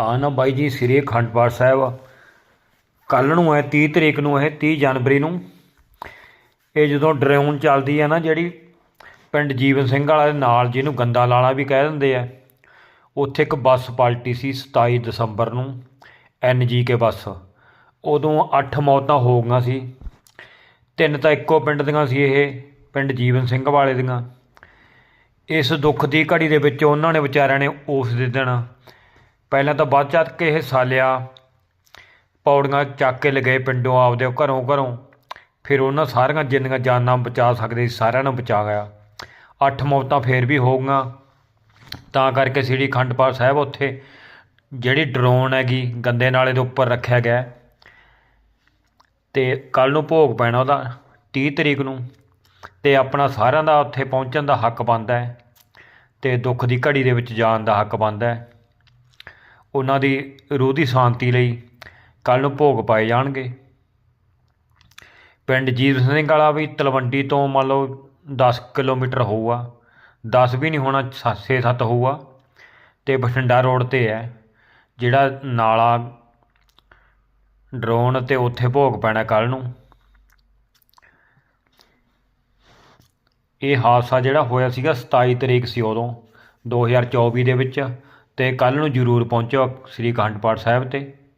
ਆ ਨਾ ਬਾਈ ਜੀ, ਸ੍ਰੀ ਅਖੰਡ ਪਾਠ ਸਾਹਿਬ। ਕੱਲ ਨੂੰ ਹੈ 30 ਤਰੀਕ ਨੂੰ ਇਹ 30 ਜਨਵਰੀ ਨੂੰ। ਇਹ ਜਦੋਂ ਡਰਾਉਣ ਚੱਲਦੀ ਹੈ ਨਾ ਜਿਹੜੀ, ਪਿੰਡ ਜੀਵਨ ਸਿੰਘ ਵਾਲਾ ਦੇ ਨਾਲ, ਜਿਹਨੂੰ ਗੰਦਾ ਲਾਲਾ ਵੀ ਕਹਿ ਦਿੰਦੇ ਆ, ਉੱਥੇ ਇੱਕ ਬੱਸ ਪਲਟੀ ਸੀ 27 ਦਸੰਬਰ ਨੂੰ ਐਨਜੀ ਕੇ ਬੱਸ। ਉਦੋਂ 8 ਮੌਤਾਂ ਹੋ ਗਈਆਂ ਸੀ। ਤਿੰਨ ਤਾਂ ਇੱਕੋ ਪਿੰਡ ਦੀਆਂ ਸੀ ਇਹ, ਪਿੰਡ ਜੀਵਨ ਸਿੰਘ ਵਾਲੇ ਦੀਆਂ। ਇਸ ਦੁੱਖ ਦੀ ਘੜੀ ਦੇ ਵਿੱਚ ਉਹਨਾਂ ਨੇ ਵਿਚਾਰਿਆਂ ਨੇ ਉਸ ਦੇ ਦਿਨ ਪਹਿਲਾਂ ਤਾਂ ਵੱਧ ਚੜ ਕੇ ਹਿੱਸਾ ਲਿਆ। ਪੌੜੀਆਂ ਚੱਕ ਕੇ ਲਗਏ ਪਿੰਡੋਂ ਆਪਦੇ ਘਰੋਂ ਘਰੋਂ। ਫਿਰ ਉਹਨਾਂ ਸਾਰੀਆਂ ਜਿੰਨੀਆਂ ਜਾਨਾਂ ਬਚਾ ਸਕਦੇ ਸੀ, ਸਾਰਿਆਂ ਨੂੰ ਬਚਾ ਗਿਆ। ਅੱਠ ਮੌਤਾਂ ਫੇਰ ਵੀ ਹੋ ਗਈਆਂ। ਤਾਂ ਕਰਕੇ ਸ੍ਰੀ ਅਖੰਡ ਪਾਠ ਸਾਹਿਬ ਉੱਥੇ ਜਿਹੜੀ ਡਰੋਨ ਹੈਗੀ, ਗੰਦੇ ਨਾਲੇ ਦੇ ਉੱਪਰ ਰੱਖਿਆ ਗਿਆ। ਹੈ। ਤੇ ਕੱਲ ਨੂੰ ਭੋਗ ਪੈਣਾ ਉਹਦਾ 30 ਤਰੀਕ ਨੂੰ। ਤੇ ਆਪਣਾ ਸਾਰਿਆਂ ਦਾ ਉੱਥੇ ਪਹੁੰਚਣ ਦਾ ਹੱਕ ਬਣਦਾ ਹੈ। ਤੇ ਦੁੱਖ ਦੀ ਘੜੀ ਦੇ ਵਿੱਚ ਜਾਣ ਦਾ ਹੱਕ ਬਣਦਾ ਹੈ। ਉਹਨਾਂ ਦੀ ਰੂਹ ਦੀ ਸ਼ਾਂਤੀ ਲਈ ਕੱਲ ਨੂੰ ਭੋਗ ਪਾਏ ਜਾਣਗੇ। ਪਿੰਡ ਜੀਤ ਸਿੰਘ ਵਾਲਾ ਵੀ ਤਲਵੰਡੀ ਤੋਂ ਮੰਨ ਲਓ 10 ਕਿਲੋਮੀਟਰ ਹੋਊਗਾ 10 ਵੀ ਨਹੀਂ ਹੋਣਾ 6-7 ਹੋਊਗਾ ਤੇ ਬਠਿੰਡਾ ਰੋਡ ਤੇ ਹੈ, ਜਿਹੜਾ ਨਾਲਾ ਡਰੋਨ ਤੇ ਉੱਥੇ ਭੋਗ ਪੈਣਾ ਕੱਲ ਨੂੰ। ਇਹ ਹਾਦਸਾ ਜਿਹੜਾ ਹੋਇਆ ਸੀਗਾ 27 ਤਰੀਕ ਸੀ ਉਦੋਂ 2024 ਦੇ ਵਿੱਚ। ਅਤੇ ਕੱਲ੍ਹ ਨੂੰ ਜ਼ਰੂਰ ਪਹੁੰਚੋ ਸ੍ਰੀ ਅਖੰਡ ਪਾਠ ਸਾਹਿਬ ਤੇ।